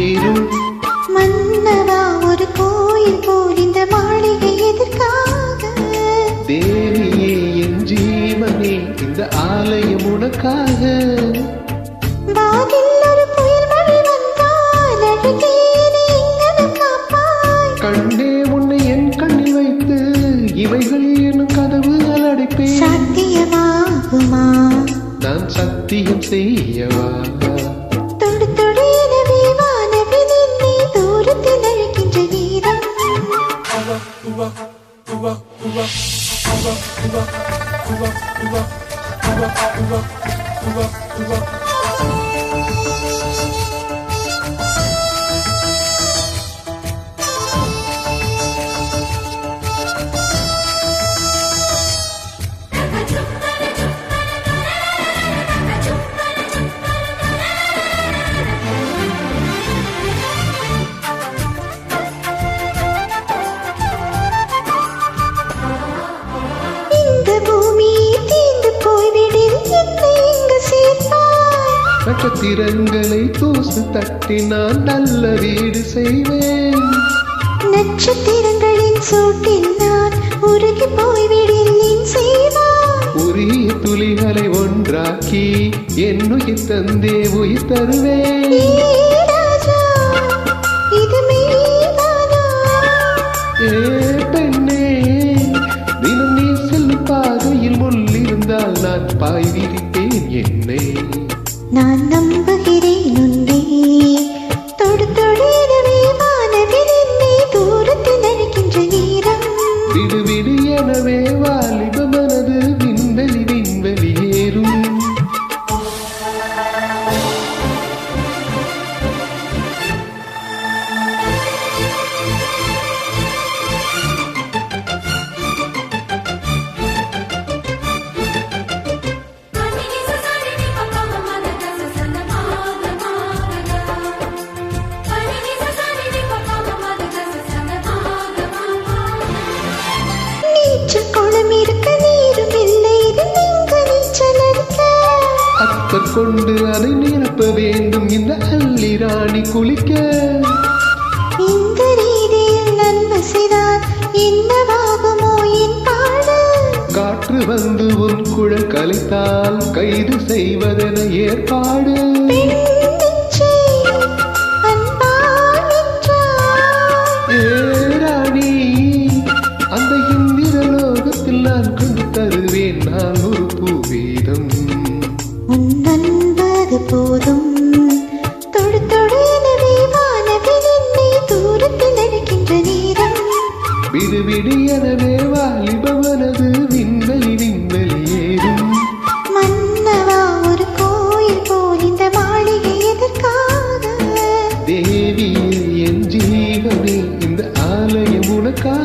ஏறும். மன்னவா ஒரு கோயில் போல் இந்த மாளிகை எதற்காக? தேவியே என் ஜீவனே இந்த ஆலயம் உனக்காக. கண்ணே உன்னை என் கண்ணில் வைத்து இவைகள் என்னும் கதவுகள் அடைப்பேன். சாத்தியமாகுமா? நான் சத்தியம் செய்யவா? 우와 우와 우와 우와 우와 우와 நட்சத்திரங்களை தூசு தட்டி நான் நல்ல வீடு செய்வேன். நட்சத்திரங்களின் சூட்டில் நான் உருகி செய்வாய். உரிய துளிகளை ஒன்றாக்கி என் உயிர் தந்தே உயிர் தருவேன். ஏ பெண்ணே தினம் நீ செல்லும் பாதையில் முள் இருந்தால் நான் பாய் விரிப்பேன் என்னை நான் நம்புகிறேன் உன்னை. தொடு தொடுவே வானவில் என்னை தூரத்தில் அழைக்கின்ற நேரம் விடு விடு எனவே வாலிப அத்தர் கொண்டு அதை நிரப்ப வேண்டும். இந்த அள்ளி ராணி குளிக்க. இந்த ரீதியில் நன்மை செய்தால் என்னவாகுமோ என் காற்று வந்து உன் குழல் கலைத்தால் கைது செய்வதென ஏற்பாடு. அந்த இந்திர லோகத்தில் நான் கொண்டு தருவேன். நான் привыкать.